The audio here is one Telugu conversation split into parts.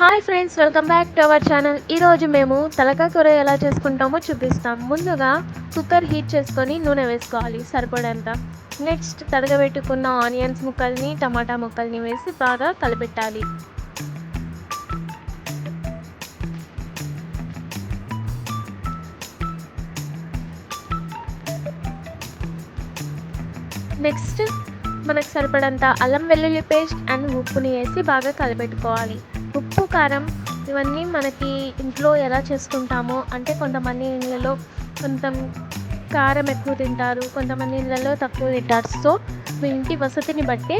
Hi friends welcome back to our channel ఈరోజు మేము తలకాయ కూర ఎలా చేసుకుంటామో చూపిస్తాం. ముందుగా కుక్కర్ హీట్ చేసుకొని నూనె వేసుకోవాలి సరిపడేంత. నెక్స్ట్ తడగబెట్టుకున్న ఆనియన్స్ ముక్కల్ని టమాటా ముక్కల్ని వేసి బాగా కలిపెట్టాలి. నెక్స్ట్ మనకు సరిపడంత అల్లం వెల్లుల్లి పేస్ట్ అండ్ ఉప్పుని వేసి బాగా కలిపెట్టుకోవాలి. ఉప్పు కారం ఇవన్నీ మనకి ఇంట్లో ఎలా చేసుకుంటామో అంటే కొంతమంది ఇళ్ళలో కొంత కారం ఎక్కువ తింటారు కొంతమంది ఇళ్ళలో తక్కువ తింటారు. సో మీ ఇంటి వసతిని బట్టి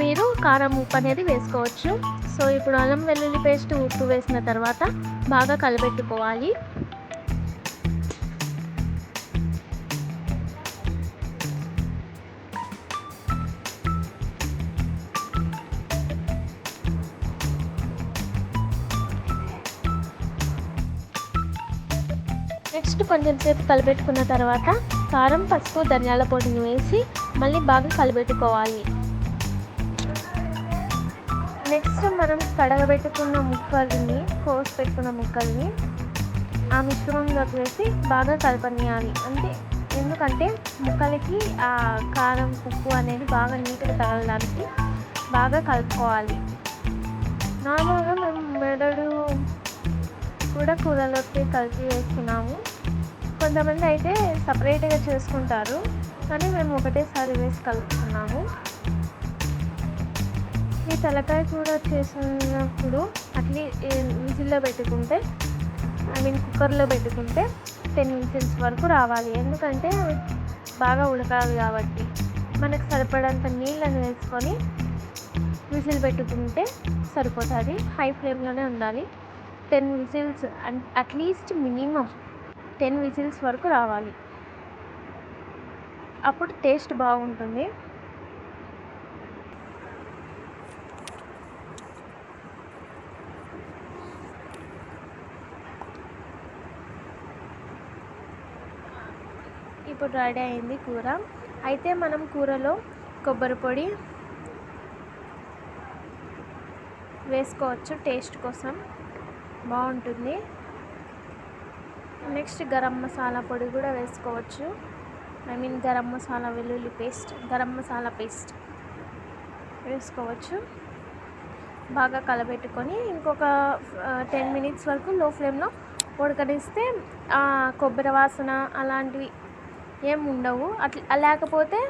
మీరు కారం ఉప్పు అనేది వేసుకోవచ్చు. సో ఇప్పుడు అల్లం వెల్లుల్లి పేస్ట్ ఉప్పు వేసిన తర్వాత బాగా కలబెట్టుకోవాలి. నెక్స్ట్ కొంచెం సేపు కలిపెట్టుకున్న తర్వాత కారం పసుపు ధనియాల పొడిని వేసి మళ్ళీ బాగా కలిపెట్టుకోవాలి నెక్స్ట్ మనం కడగబెట్టుకున్న ముక్కల్ని కోసి పెట్టుకున్న ముక్కల్ని ఆ మిశ్రమంలోకి వేసి బాగా కలపనియాలి. అంటే ఎందుకంటే ముక్కలకి ఆ కారం ఉప్పు అనేది బాగా నీట్గా తగలడానికి బాగా కలుపుకోవాలి. నార్మల్గా మేము మెదడు కూడా కూరలోకి కలిపి వేసుకున్నాము. కొంతమంది అయితే సపరేట్గా చేసుకుంటారు. కానీ మేము ఒకటేసారి వేసి కలుపుకున్నాము. ఈ తలకాయ కూర చేసినప్పుడు అట్లీ విజిల్లో పెట్టుకుంటే ఐ మీన్ కుక్కర్లో పెట్టుకుంటే టెన్ విజిల్స్ వరకు రావాలి. ఎందుకంటే బాగా ఉడకాలి కాబట్టి. మనకు సరిపడంత నీళ్ళని వేసుకొని విజిల్ పెట్టుకుంటే సరిపోతుంది. హై ఫ్లేమ్లోనే ఉండాలి. Ten whistles at least minimum ten whistles వరకు రావాలి. అప్పుడు టేస్ట్ బాగుంటుంది. ఇప్పుడు రెడీ అయింది కూర. అయితే మనం కూరలో కొబ్బరి పొడి వేసుకోవచ్చు టేస్ట్ కోసం. బాగుంటుంది. నెక్స్ట్ గరం మసాలా పొడి కూడా వేసుకోవచ్చు. ఐ మీన్ గరం మసాలా వెల్లుల్లి పేస్ట్ గరం మసాలా పేస్ట్ వేసుకోవచ్చు. బాగా కలబెట్టుకొని ఇంకొక టెన్ మినిట్స్ వరకు లో ఫ్లేమ్లో ఉడకనిస్తే కొబ్బరి వాసన అలాంటివి ఏం ఉండవు. అట్లా లేకపోతే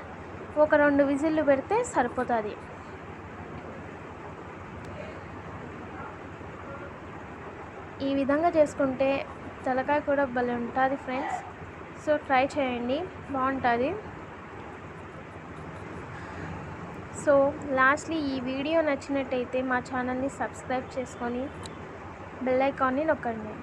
ఒక రెండు విజిల్లు పెడితే సరిపోతుంది. ఈ విధంగా చేసుకుంటే తలకాయ కూడా భలే ఉంటుంది ఫ్రెండ్స్. సో ట్రై చేయండి. బాగుంటుంది. సో లాస్ట్లీ ఈ వీడియో నచ్చినట్టయితే మా ఛానల్ని సబ్స్క్రైబ్ చేసుకొని బెల్ ఐకాన్ని నొక్కండి.